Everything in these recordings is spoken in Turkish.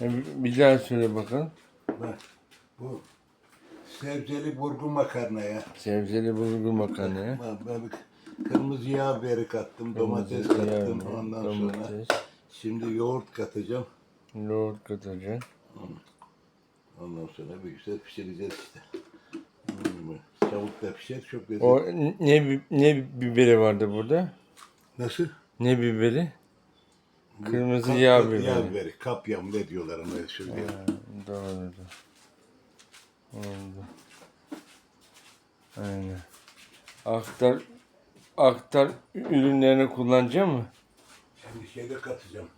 Bir daha söyle bakalım. Bak bu sebzeli burgu makarna ya. Sebzeli bulgur makarnaya. Bak, bir kırmızı yağ biberi kattım, domates Kırmızı yağ, kattım. Ondan sonra domates, şimdi yoğurt katacağım. yoğurt katacaksın. Ondan sonra bir güzel pişireceğiz işte. Çabuk da pişer, çok lezzetli. O ne ne biberi vardı burada? Nasıl? Ne biberi? Kırmızı Kap- yağ biberi. Yağ biberi. Kapyam ne diyorlar ona öyle söyleyeyim. Doğru. Oldu. Aynen. Aktar aktar ürünlerini kullanacak mı? Şimdi şeyde katacağım.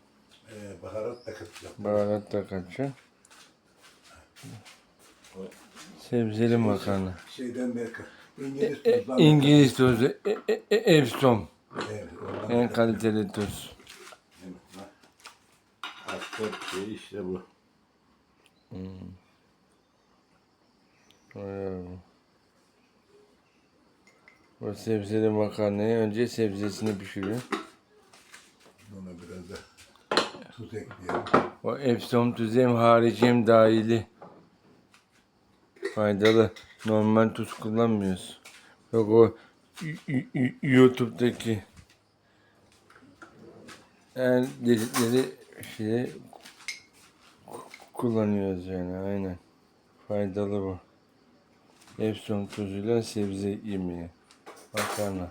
Ee, baharat da katacağım. Baharat da kaçacak. Sebzeli makarna. Şeyden beri İngiliz E, tuzdan İngiliz tozu. E, e, e, Epsom. Evet, En kaliteli tuz. Aktör şey işte bu. Öyle bu. O sebzeli makarnayı önce sebzesini pişiriyor. Buna biraz da tuz ekleyelim. O Epsom tuzu hem harici hem dahili. Faydalı. Normal tuz kullanmıyoruz. Yok o YouTube'daki en dedikleri şeyi kullanıyoruz yani aynen. Faydalı bu. Epsom tuzuyla sebze yemeği. Makarna.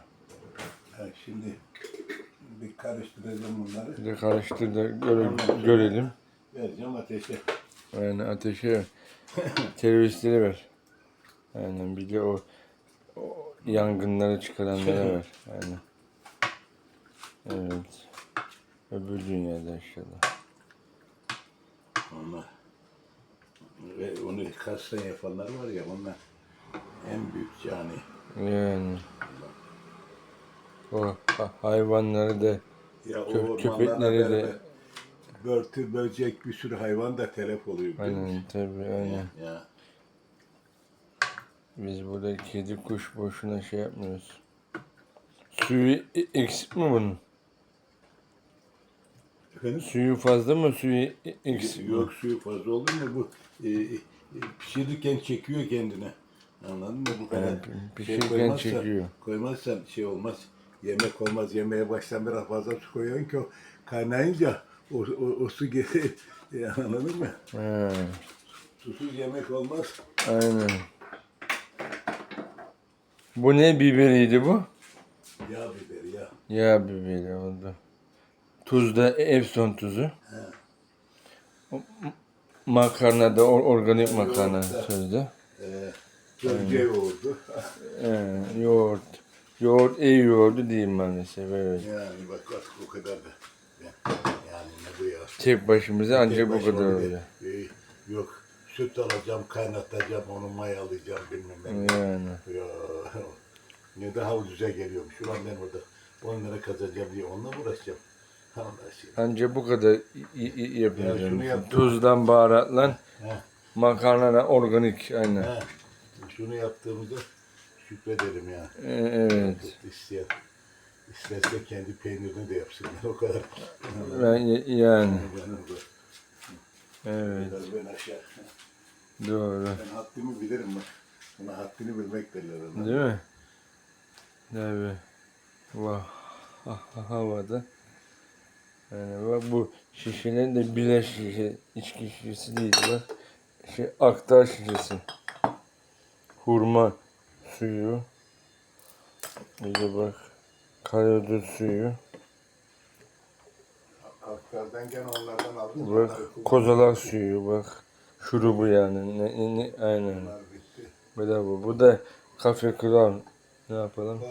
Ha, şimdi bir karıştıracağım bunları. Bir de karıştır da göre- görelim. Vereceğim ateşe. Yani ateşe ver. Teröristlere ver. Aynen bir de o, o yangınları çıkaranlara ver. Aynen. Evet. Öbür dünyada inşallah. Onlar. Ve onu kasten yapanlar var ya onlar en büyük cani. Yani. O ha- hayvanları da Ya o ormanlarla köpekleri de- beraber Börtü, böcek bir sürü hayvan da telef oluyor. biliyor musun? aynen tabii aynen. Ya, Biz burada kedi kuş boşuna şey yapmıyoruz. Suyu e- eksik mi bunun? Efendim? Suyu fazla mı suyu eksik mi? Yok suyu fazla olur mu? Bu e, e, pişirirken çekiyor kendine. Anladın mı? Bu kadar Evet, şey pişirirken koymazsan- çekiyor. Koymazsan şey olmaz. Yemek olmaz. Yemeğe baştan biraz fazla su koyuyorsun ki o kaynayınca o, o, o su geri e, anladın mı? He, Susuz yemek olmaz. aynen. Bu ne biberiydi bu? Yağ biberi ya. Yağ biberi oldu. Tuz da Epsom tuzu. Makarna da or- organik makarna sözde. Ee, Bölge yoğurdu. He, yoğurt. Yoğurt iyi yoğurdu değil maalesef evet. Yani bak bak o kadar da. Yani ne bu ya? Tek başımıza ancak bu kadar oluyor. e, Yok süt alacağım, kaynatacağım, onu mayalayacağım bilmem ne. Yani. Ya, ne daha ucuza geliyormuş. Ulan ben orada 10 lira kazanacağım diye onunla mı uğraşacağım? Aşkına. Ancak bu kadar i- Ya. Tuzdan, baharatlan, He, makarnadan organik aynen. he. Şunu yaptığımızda şükredelim ya. E, Evet. İsteyen, isterse kendi peynirini de yapsınlar o kadar. Ben, yani. Evet. Ben aşağı. Doğru. Ben haddimi bilirim bak. Buna haddini bilmek derler ona. Değil mi? Tabii. Vah. ha- Havada. Yani bak bu şişenin de bileş şişe, içki şişesi değil bak. Şey, aktar şişesi. Hurma suyu. Bir de bak. Karadut suyu. Aktardan gene onlardan aldım. Bak kullandım. kozalak suyu bak. Şurubu yani. Ne, ne, ne- aynen. Bedava. Bu da kafe kral. Ne yapalım?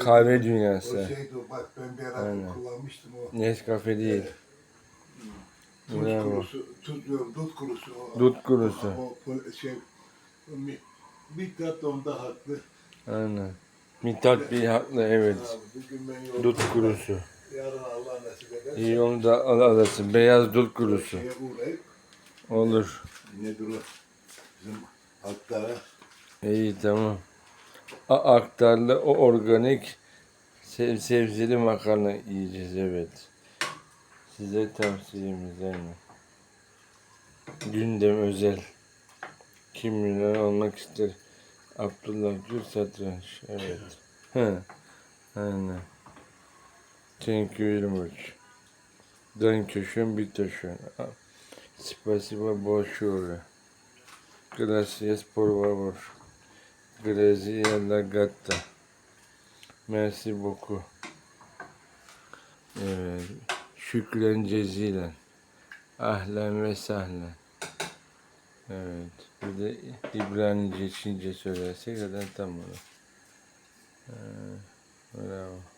Kahve dünyası. O şeydi bak ben bir ara Aynen. Kullanmıştım o. Nescafe değil. Tuz Bravo. kurusu, tuz diyorum, dut kurusu. O, Dut kurusu. O, o şey, o mi- bir tat onda haklı. Aynen. Mithat bir haklı evet. Abi, ben yolda- Dut kurusu. Yarın Allah nasip eder. İyi onu da al alasın. Beyaz dut kurusu. Şeye uğrayıp Olur. nedir o? Bizim Aktar'a İyi tamam. A aktarlı o organik sev sebzeli makarna yiyeceğiz evet. Size tavsiyemiz yani. Gündem özel. Kim milyoner olmak ister? Abdullah Gül Satranç. Evet. He. Aynen. Thank you very much. Dankeschön, bitteschön. Спасибо большое. Gracias por favor. Gracias la gata. Merci beaucoup. Evet. Şükren cezilen. Ahlen ve sahlen. Evet. Bir de İbranice, Çince söylersek zaten tam olur. Ee, bravo.